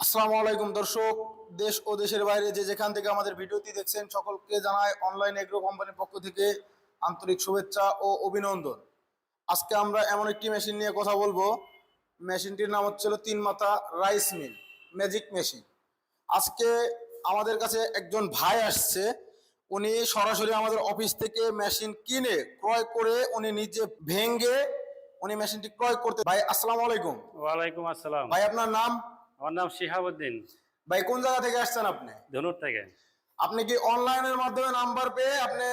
আসসালামু আলাইকুম দর্শক। দেশ ও দেশের বাইরে যে যেখান থেকে আমাদের ভিডিওটি দেখছেন সকলকে জানায় অনলাইন এগ্রো কোম্পানির পক্ষ থেকে আন্তরিক শুভেচ্ছা ও অভিনন্দন। আজকে আমরা এমন একটি মেশিন নিয়ে কথা বলব। মেশিনটির নাম হচ্ছিল তিন মাথা রাইস মিল ম্যাজিক মেশিন আজকে আমাদের কাছে একজন ভাই আসছে। উনি সরাসরি আমাদের অফিস থেকে মেশিন কিনে ক্রয় করে উনি নিজে ভেঙ্গে উনি মেশিনটি ক্রয় করতে ভাই আসসালামু আলাইকুম। ওয়ালাইকুম আসসালাম। ভাই আপনার নাম? আমার নাম শিহাবুদ্দিন। ভাই কোন জায়গা থেকে আসছেন আপনি? ধনুর থেকে। আপনি কি অনলাইনের মাধ্যমে নাম্বার পেয়ে আপনি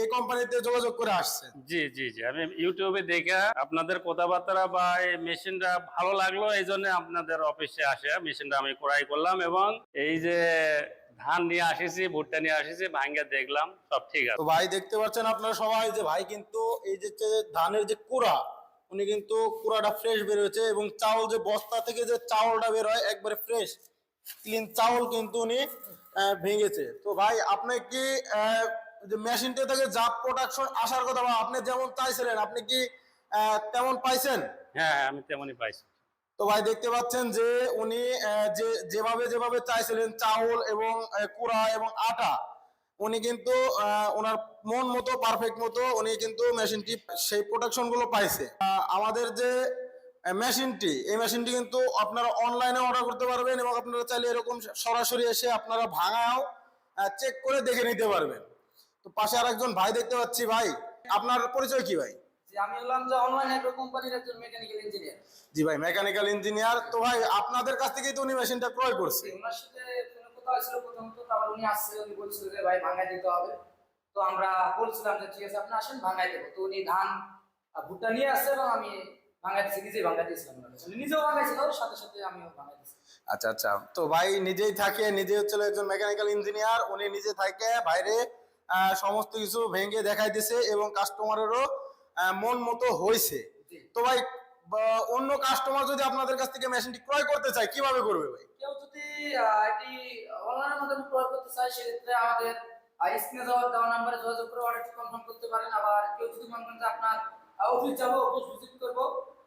এই কোম্পানিতে যোগাযোগ করে আসছেন? জি জি জি। আমি ইউটিউবে দেখে আপনাদের কথাবার্তা বা এই মেশিনটা ভালো লাগল এই জন্য আপনাদের অফিসে আসে। মেশিনটা আমি ক্রয় করলাম এবং এই যে ধান নিয়ে আসেছি ভুট্টা নিয়ে আসিছি ভাঙ্গে দেখলাম সব ঠিক আছে। ভাই দেখতে পাচ্ছেন আপনারা সবাই যে ভাই কিন্তু এই যে ধানের যে কুড়া উনি কিন্তু কুড়াটা ফ্রেশ বের হয়েছে এবং চাউল যে বস্তা থেকে যে চাউলটা বের হয় একবারে ফ্রেশ ক্লিন চাউল কিন্তু উনি ভেঙেছে। তো ভাই আপনি কি যে মেশিনটা থেকে জাপ প্রোডাকশন আসার কথা বা আপনি যেমন চাইছিলেন আপনি কি তেমন পাইছেন? হ্যাঁ হ্যাঁ আমি তেমনই পাইছি। তো ভাই দেখতে পাচ্ছেন যে উনি যে যেভাবে যেভাবে চাইছিলেন চাউল এবং কুড়া এবং আটা উনি কিন্তু ওনার মন মতো পারফেক্ট মতো উনি কিন্তু মেশিনটি সেই প্রোডাকশনগুলো পাইছে। আমাদের যে মেশিনটি এই মেশিনটি কিন্তু আপনারা অনলাইনে অর্ডার করতে পারবেন এবং আপনারা চাইলে এরকম সরাসরি এসে আপনারা ভাঙাও চেক করে দেখে নিতে পারবেন। তো পাশে আর একজন ভাই দেখতে পাচ্ছি ভাই আপনার পরিচয় কি ভাই? আমি হলাম যে অনলাইন এগ্রো কোম্পানির একজন মেকানিক্যাল ইঞ্জিনিয়ার জি ভাই মেকানিক্যাল ইঞ্জিনিয়ার তো ভাই আপনাদের কাছ থেকেই তো উনি মেশিনটা ক্রয় করছে। ওনার সাথে ফোনে কথা হয়েছিল প্রথমত তারপর উনি আসছে উনি বলছিল যে ভাই ভাঙাই দিতে হবে। তো আমরা বলছিলাম যে ঠিক আছে আপনি আসেন ভাঙাই দেবো। তো উনি ধান আর ভুট্টা নিয়ে আসছে এবং আমি নিজেই নিজেও সাথে সাথে আমিও আচ্ছা আচ্ছা। তো ভাই নিজেই থাকে নিজে হচ্ছে একজন মেকানিক্যাল ইঞ্জিনিয়ার উনি নিজে থাকে বাইরে সমস্ত কিছু ভেঙে দেখাই দিছে এবং কাস্টমারেরও মন মতো হয়েছে তো ভাই অন্য কাস্টমার যদি আপনাদের কাছ থেকে মেশিনটি ক্রয় করতে চায় কীভাবে করবে ভাই? কেউ যদি এটি অনলাইনের মাধ্যমে ক্রয় করতে চায় সেক্ষেত্রে আমাদের স্ক্রিনে দেওয়া দেওয়া নাম্বারে যোগাযোগ করে অর্ডারটি কনফার্ম করতে পারেন। আবার কেউ যদি মনে করেন যে আপনার অফিস যাব অফিস ভিজিট করব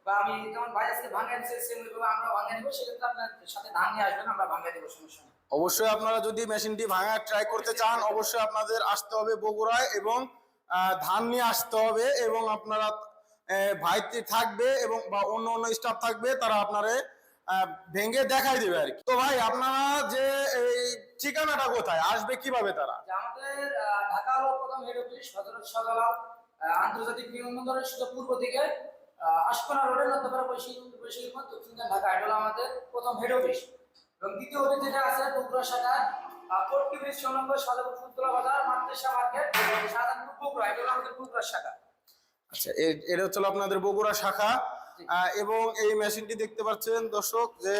বা আমি যেমন ভাই আজকে ভাঙা দিচ্ছে সেমভাবে আমরা ভাঙা নিবো সেক্ষেত্রে আপনার সাথে ধান নিয়ে আসবেন আমরা ভাঙা দেবো সমস্যা নেই অবশ্যই আপনারা যদি মেশিনটি ভাঙা ট্রাই করতে চান অবশ্যই আপনাদের আসতে হবে বগুড়ায় এবং ধান নিয়ে আসতে হবে এবং আপনারা ভাইটি থাকবে এবং বা অন্য অন্য স্টাফ থাকবে তারা আপনারে ভেঙে দেখাই দেবে আর কি। তো ভাই আপনারা যে এই ঠিকানাটা কোথায়? আসবে কীভাবে তারা? আমাদের ঢাকা প্রথম হেড অফিস হজরত শাহজালাল আন্তর্জাতিক বিমানবন্দরের সোজা পূর্ব দিকে আহ, আশকোনা রোডের নদ্যপাড়া পথ দক্ষিণখান ঢাকা এটা হলো আমাদের প্রথম হেড অফিস এবং দ্বিতীয় অফিস যেটা আছে বগুড়া শাখা ফোর্টি ব্রিজ নম্বর সাজাপুর ফুলতলা বাজার মাদ্রাসা মার্কেট সাজানপুর বগুড়া এটা হলো আমাদের বগুড়া শাখা। আচ্ছা এটা হচ্ছে আপনাদের বগুড়া শাখা। এবং এই মেশিনটি দেখতে পাচ্ছেন দর্শক যে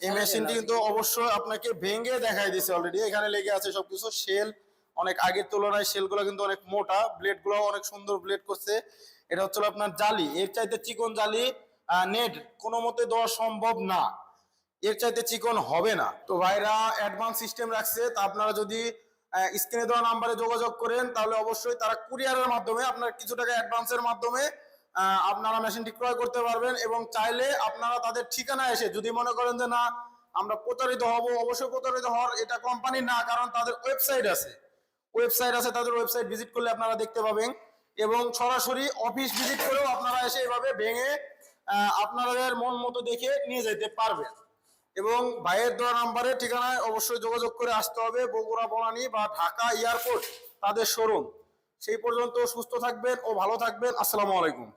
এই মেশিনটি কিন্তু অবশ্যই আপনাকে ভেঙে দেখাই দিছে অলরেডি এখানে লেগে আছে সবকিছু শেল অনেক আগের তুলনায় শেলগুলো কিন্তু অনেক মোটা ব্লেডগুলো অনেক সুন্দর ব্লেড করছে। এটা হচ্ছে আপনার জালি। এর চাইতে চিকন জালি নেট কোনো মতে দেওয়া সম্ভব না। এর চাইতে চিকন হবে না। তো ভাইরা অ্যাডভান্স সিস্টেম রাখছে। তা আপনারা যদি স্ক্রিনে দেওয়া নাম্বারে যোগাযোগ করেন, তাহলে অবশ্যই তারা কুরিয়ারের মাধ্যমে আপনার কিছু টাকা অ্যাডভান্সের মাধ্যমে আপনারা মেশিনটি ক্রয় করতে পারবেন এবং চাইলে আপনারা তাদের ঠিকানা এসে যদি মনে করেন যে না, আমরা প্রতারিত হব, অবশ্যই প্রতারিত হওয়ার এটা কোম্পানি না, কারণ তাদের ওয়েবসাইট আছে। ওয়েবসাইট আছে, তাদের ওয়েবসাইট ভিজিট করলে আপনারা দেখতে পাবেন। এবং সরাসরি অফিস ভিজিট করেও আপনারা এসে এভাবে ভেঙে আপনাদের মন মতো দেখে নিয়ে যেতে পারবেন। এবং ভাইয়ের দেওয়া নাম্বারে ঠিকানায় অবশ্যই যোগাযোগ করে আসতে হবে। বগুড়া, বনানী বা ঢাকা এয়ারপোর্ট তাদের শোরুম সেই পর্যন্ত সুস্থ থাকবেন ও ভালো থাকবেন। আসসালামু আলাইকুম।